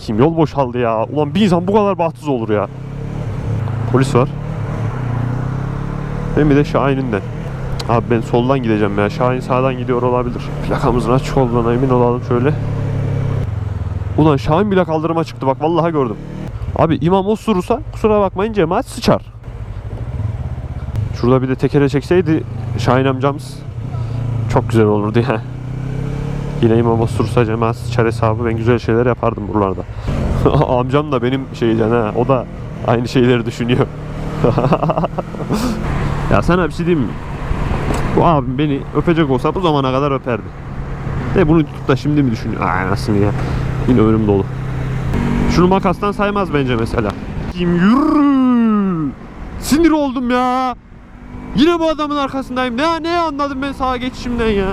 Kim yol boşaldı ya. Ulan bir insan bu kadar bahtsız olur ya. Polis var. Hem bir de Şahin'inden. Abi ben soldan gideceğim ya. Şahin sağdan gidiyor olabilir. Plakamızın açık olduğuna emin olalım şöyle. Ulan Şahin bile kaldırıma çıktı bak vallahi gördüm. Abi imam osurursa kusura bakmayın cemaat sıçar. Şurada bir de tekere çekseydi Şahin amcamız çok güzel olurdu ya. Yine imam osurursa cemaat sıçar hesabı ben güzel şeyler yapardım buralarda. Amcam da benim şeyden ha o da aynı şeyleri düşünüyor. ya sana bir şey diyeyim mi? Bu abim beni öpecek olsa bu zamana kadar öperdi. De bunu tutup da şimdi mi düşünüyor? Ay nasıl ya? Yine önüm dolu. Şunu makastan saymaz bence mesela. Kim yürü? Sinir oldum ya. Yine bu adamın arkasındayım. Ne ne anladım ben sağa geçişimden ya.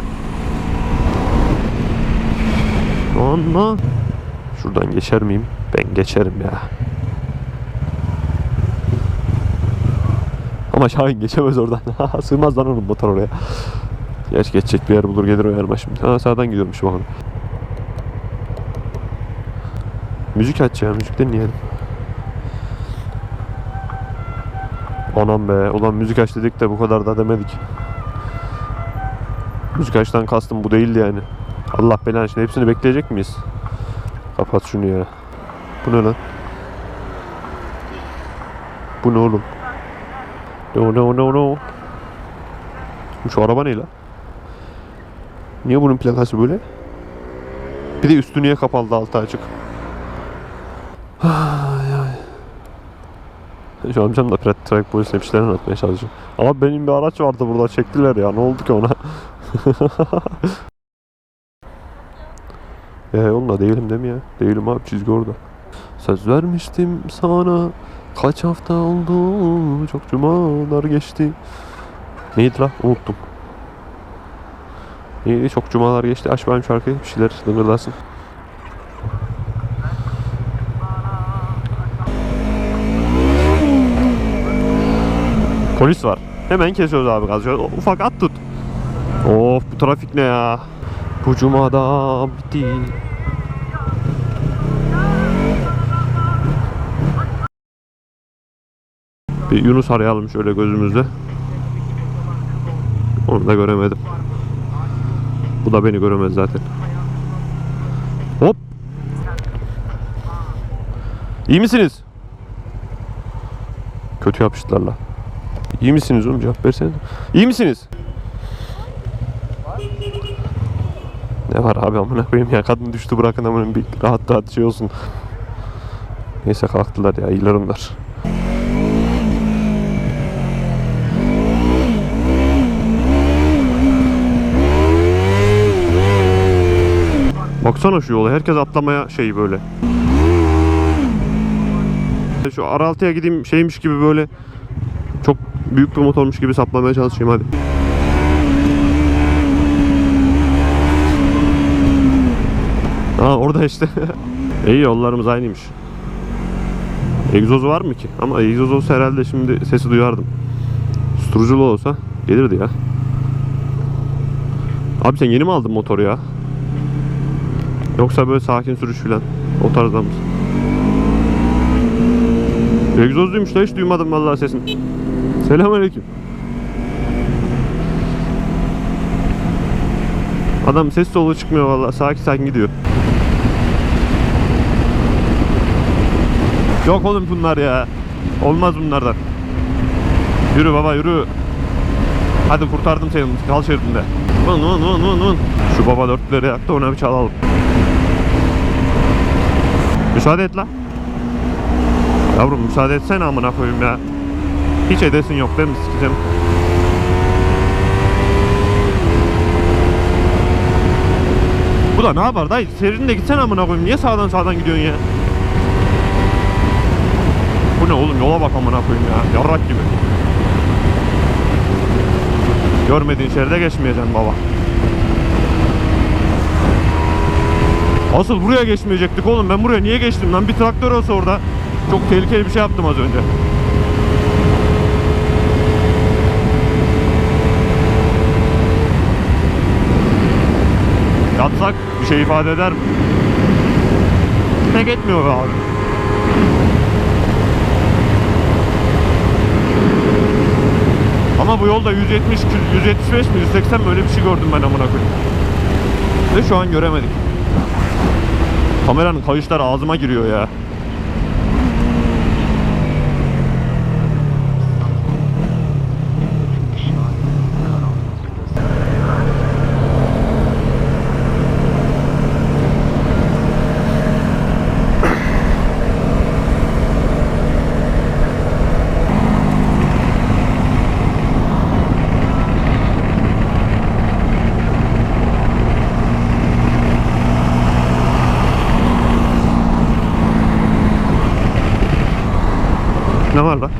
Ama şuradan geçer miyim? Ben geçerim ya. Ama Şahin geçemez oradan. Sığmaz lan onun motor oraya. Geç geçecek bir yer bulur gelir o yerime şimdi. Ha sağdan gidiyormuş bakalım. Müzik aç ya müzik dinleyelim. Anam be ulan müzik aç dedik de bu kadar da demedik. Müzik açtan kastım bu değildi yani. Allah belanı şimdi hepsini bekleyecek miyiz? Kapat şunu ya. Bu ne lan? Bu ne oğlum? No no no no. Şu araba ne lan? Niye bunun plakası böyle? Bir de üstü niye kapalı altı açık? Şu amcam da pret trafik polisine bir şeyler anlatmaya çalışıyor. Ama benim bir araç vardı burada çektiler ya ne oldu ki ona? Eee onunla değilim değil mi ya? Değilim abi çizgi orada. Söz vermiştim sana kaç hafta oldu çok cumalar geçti. Neydi la unuttum. Neydi çok cumalar geçti aç benim şarkıyı bir şeyler dıngırdarsın. Polis var. Hemen kesiyoruz abi. Şöyle ufak at tut. Of bu trafik ne ya? Bu cumada bitti. Bir Yunus arayalım şöyle gözümüzde. Onu da göremedim. Bu da beni göremez zaten. Hop. İyi misiniz? Kötü yapıştılar la. İyi misiniz oğlum cevap versene. İyi misiniz? Ne var abi amına koyayım ya kadın düştü bırakın amına bir rahat rahat şey olsun. Neyse kalktılar ya iyiler onlar. Baksana şu yola herkes atlamaya şey böyle. Şu Araltı'ya gideyim şeymiş gibi böyle çok büyük bir motormuş gibi saplamaya çalışayım hadi. Ha orada işte. İyi yollarımız aynıymış. Egzozu var mı ki? Ama egzoz olsa herhalde şimdi sesi duyardım. Susturuculu olsa gelirdi ya. Abi sen yeni mi aldın motoru ya? Yoksa böyle sakin sürüş filan o tarzda mısın? Egzozluymuş da hiç duymadım vallahi sesini. Selamünaleyküm. Adam ses soluğu çıkmıyor vallahi sakin sakin gidiyor. Yok oğlum bunlar ya. Olmaz bunlardan. Yürü baba yürü. Hadi kurtardım seni kal şeridinde. Vın vın vın vın vın. Şu baba dörtleri yaktı ona bir çalalım. Müsaade et la. Yavrum müsaade etsene amına koyayım ya. Hiç edesin yok değil mi sikeceğim. Bu da ne yapar dayı? Serinde gitsene amına koyayım. Niye sağdan sağdan gidiyorsun ya? Oğlum yola bak amına koyayım ya. Yarrak gibi. Görmediğin şeride geçmeyeceksin baba. Asıl buraya geçmeyecektik oğlum. Ben buraya niye geçtim lan? Bir traktör olsa orada. Çok tehlikeli bir şey yaptım az önce. Yatsak bir şey ifade eder mi? Pek etmiyor abi. Ama bu yolda 170, 175 mi 180 mi öyle bir şey gördüm ben amına koyayım. Ve şu an göremedik. Kameranın kayışları ağzıma giriyor ya. Ne var lan?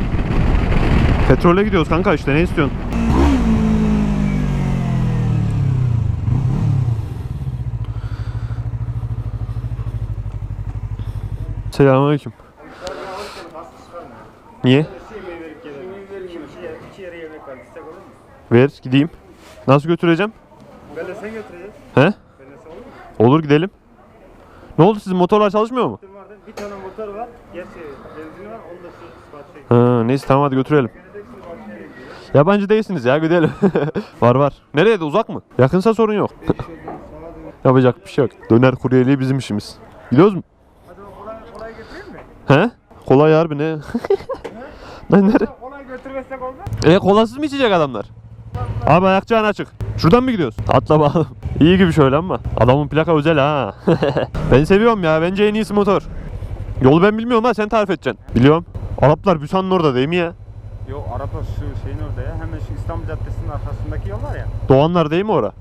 Petrole gidiyoruz kanka işte ne istiyorsun? Selamünaleyküm. Niye? Ver gideyim. Nasıl götüreceğim? Ben de sen götüreceğiz. He? Ben de sen olur mu? Olur gidelim. Ne oldu sizin motorlar çalışmıyor mu? Bir tane motor var. Gerçi benzin var. Onu da şu Spark'ta Ha, neyse tamam hadi götürelim. Yabancı değilsiniz ya gidelim. var var. Nereye de uzak mı? Yakınsa sorun yok. Yapacak bir şey yok. Döner kuryeliği bizim işimiz. Gidiyoruz mu? Hadi kolay, kolay götüreyim mi? He? Kolay harbi ne? Lan nere? Kolay götürmezsek olmaz. E kolasız mı içecek adamlar? Abi ayakçağın açık. Şuradan mı gidiyoruz? Atla bakalım. İyi gibi şöyle ama. Adamın plaka özel ha. ben seviyorum ya. Bence en iyisi motor. Yolu ben bilmiyorum ha sen tarif edeceksin. Biliyorum. Araplar Büsan'ın orada değil mi ya? Yo Arapa şu şeyin orada ya. Hemen şu İstanbul Caddesi'nin arkasındaki yol var ya. Doğanlar değil mi ora?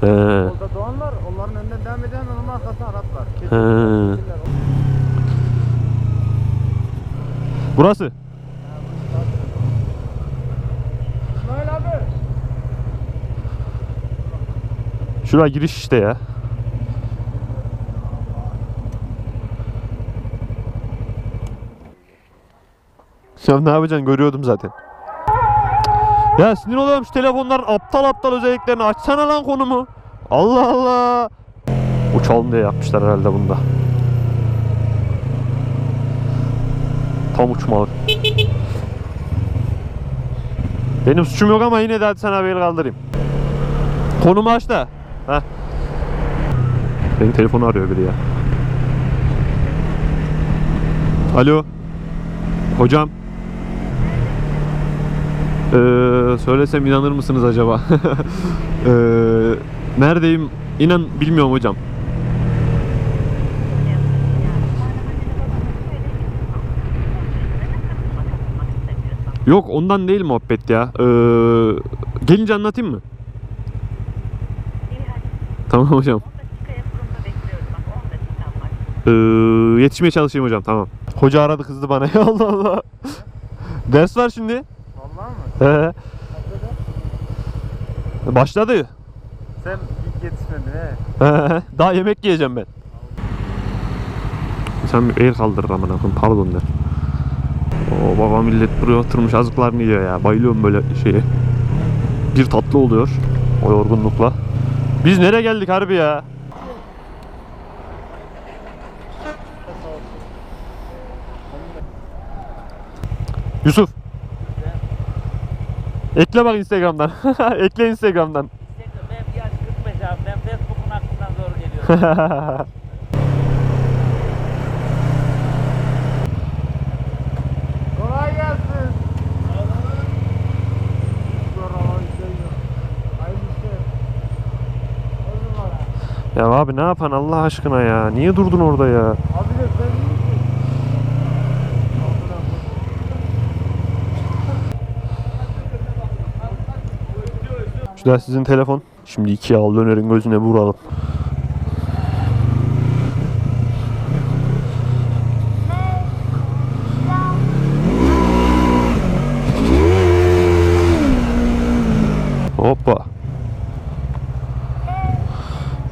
He. Orada Doğanlar. Onların önünden devam ediyor. Hemen onun arkasında Araplar. Kesin. He. Burası. İsmail abi. Giriş işte ya. Ya ne yapacaksın görüyordum zaten. Ya sinir oluyorum şu telefonların aptal aptal özelliklerini açsana lan konumu. Allah Allah. Uçalım diye yapmışlar herhalde bunda. Tam uçmalık. Benim suçum yok ama yine de hadi sana el kaldırayım. Konumu aç da. Heh. Benim telefonu arıyor biri ya. Alo. Hocam. Ee, söylesem inanır mısınız acaba? ee, neredeyim? İnan bilmiyorum hocam. Yok ondan değil muhabbet ya. Ee, gelince anlatayım mı? Tamam hocam. Ee, yetişmeye çalışayım hocam tamam. Hoca aradı kızdı bana. Ya Allah Allah. Ders var şimdi. Vallahi mı? He. Başladı. Sen ilk yetişmedin he. He. Daha yemek yiyeceğim ben. Sen bir el kaldır amına koyayım pardon der. O baba millet buraya oturmuş azıklarını yiyor ya. Bayılıyorum böyle şeye. Bir tatlı oluyor o yorgunlukla. Biz nereye geldik harbi ya? Yusuf. Ekle bak Instagram'dan. Ekle Instagram'dan. Benim yaş 45 abi. Ben Facebook'un aklından zor geliyorum. Kolay gelsin. Ya abi ne yapan Allah aşkına ya? Niye durdun orada ya? Abi de sen da sizin telefon. Şimdi ikiye al dönerin gözüne vuralım. Hoppa.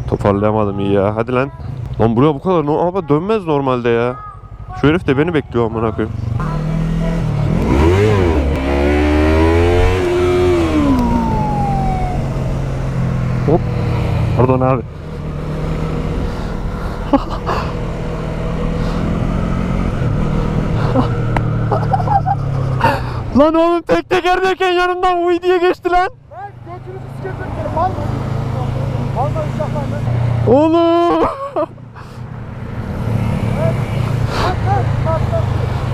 Toparlayamadım iyi ya. Hadi lan. Lan buraya bu kadar araba dönmez normalde ya. Şu herif de beni bekliyor amına koyayım. Pardon abi. lan oğlum tek tekerdeyken yanımdan uy diye geçti lan. Ben götünüzü sikeceğim Oğlum.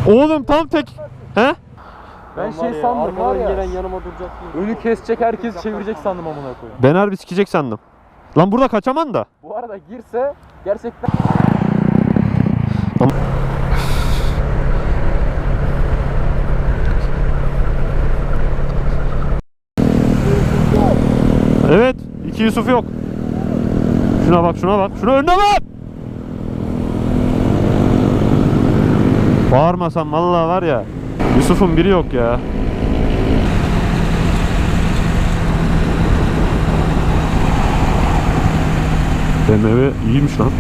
oğlum tam tek. He? Ben şey sandım var ya. Gelen yanıma duracak. Önü kesecek herkes çevirecek sandım amına koyayım. Ben harbi sikecek sandım. Lan burada kaçaman da. Bu arada girse gerçekten Evet. iki Yusuf yok. Şuna bak şuna bak. Şuna önüne bak. Bağırmasam vallahi var ya. Yusuf'un biri yok ya. BMW iyiymiş lan.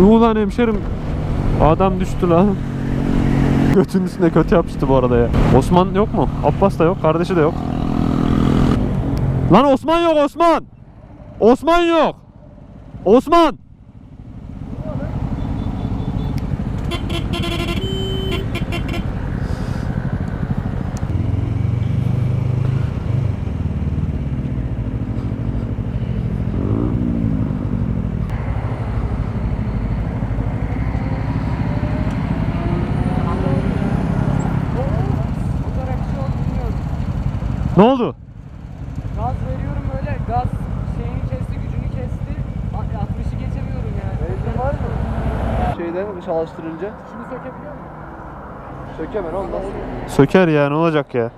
Ulan hemşerim. Adam düştü lan. Götünün üstüne kötü yapıştı bu arada ya. Osman yok mu? Abbas da yok, kardeşi de yok. Lan Osman yok Osman. Osman yok. Osman. Ne oldu? Gaz veriyorum öyle gaz şeyini kesti gücünü kesti. A- 60'ı geçemiyorum yani. Benzin var mı? Şeyden çalıştırınca Şunu sökebiliyor musun? sökemen olmaz. Söker ya ne olacak ya.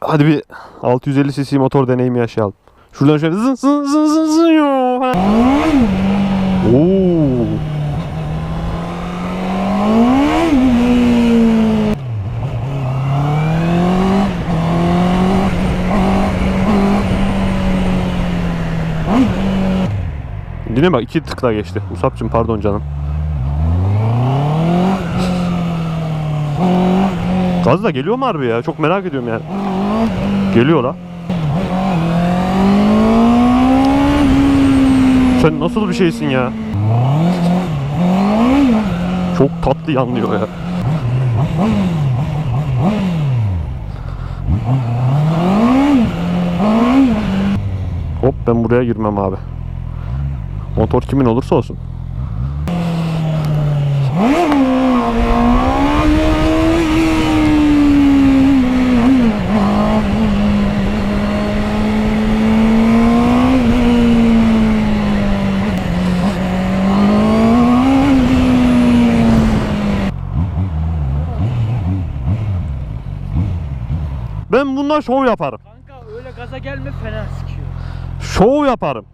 Hadi bir 650 cc motor deneyimi yaşayalım. Şuradan şöyle zın zın zın zın zın yo. Oo. Yine bak iki tıkla geçti. Musab'cım pardon canım. Gaz da geliyor mu harbi ya? Çok merak ediyorum yani. Geliyor la. Sen nasıl bir şeysin ya? Çok tatlı yanlıyor ya. Hop ben buraya girmem abi. Motor kimin olursa olsun. Ben bundan şov yaparım. Kanka öyle gaza gelme fena sikiyor. Şov yaparım.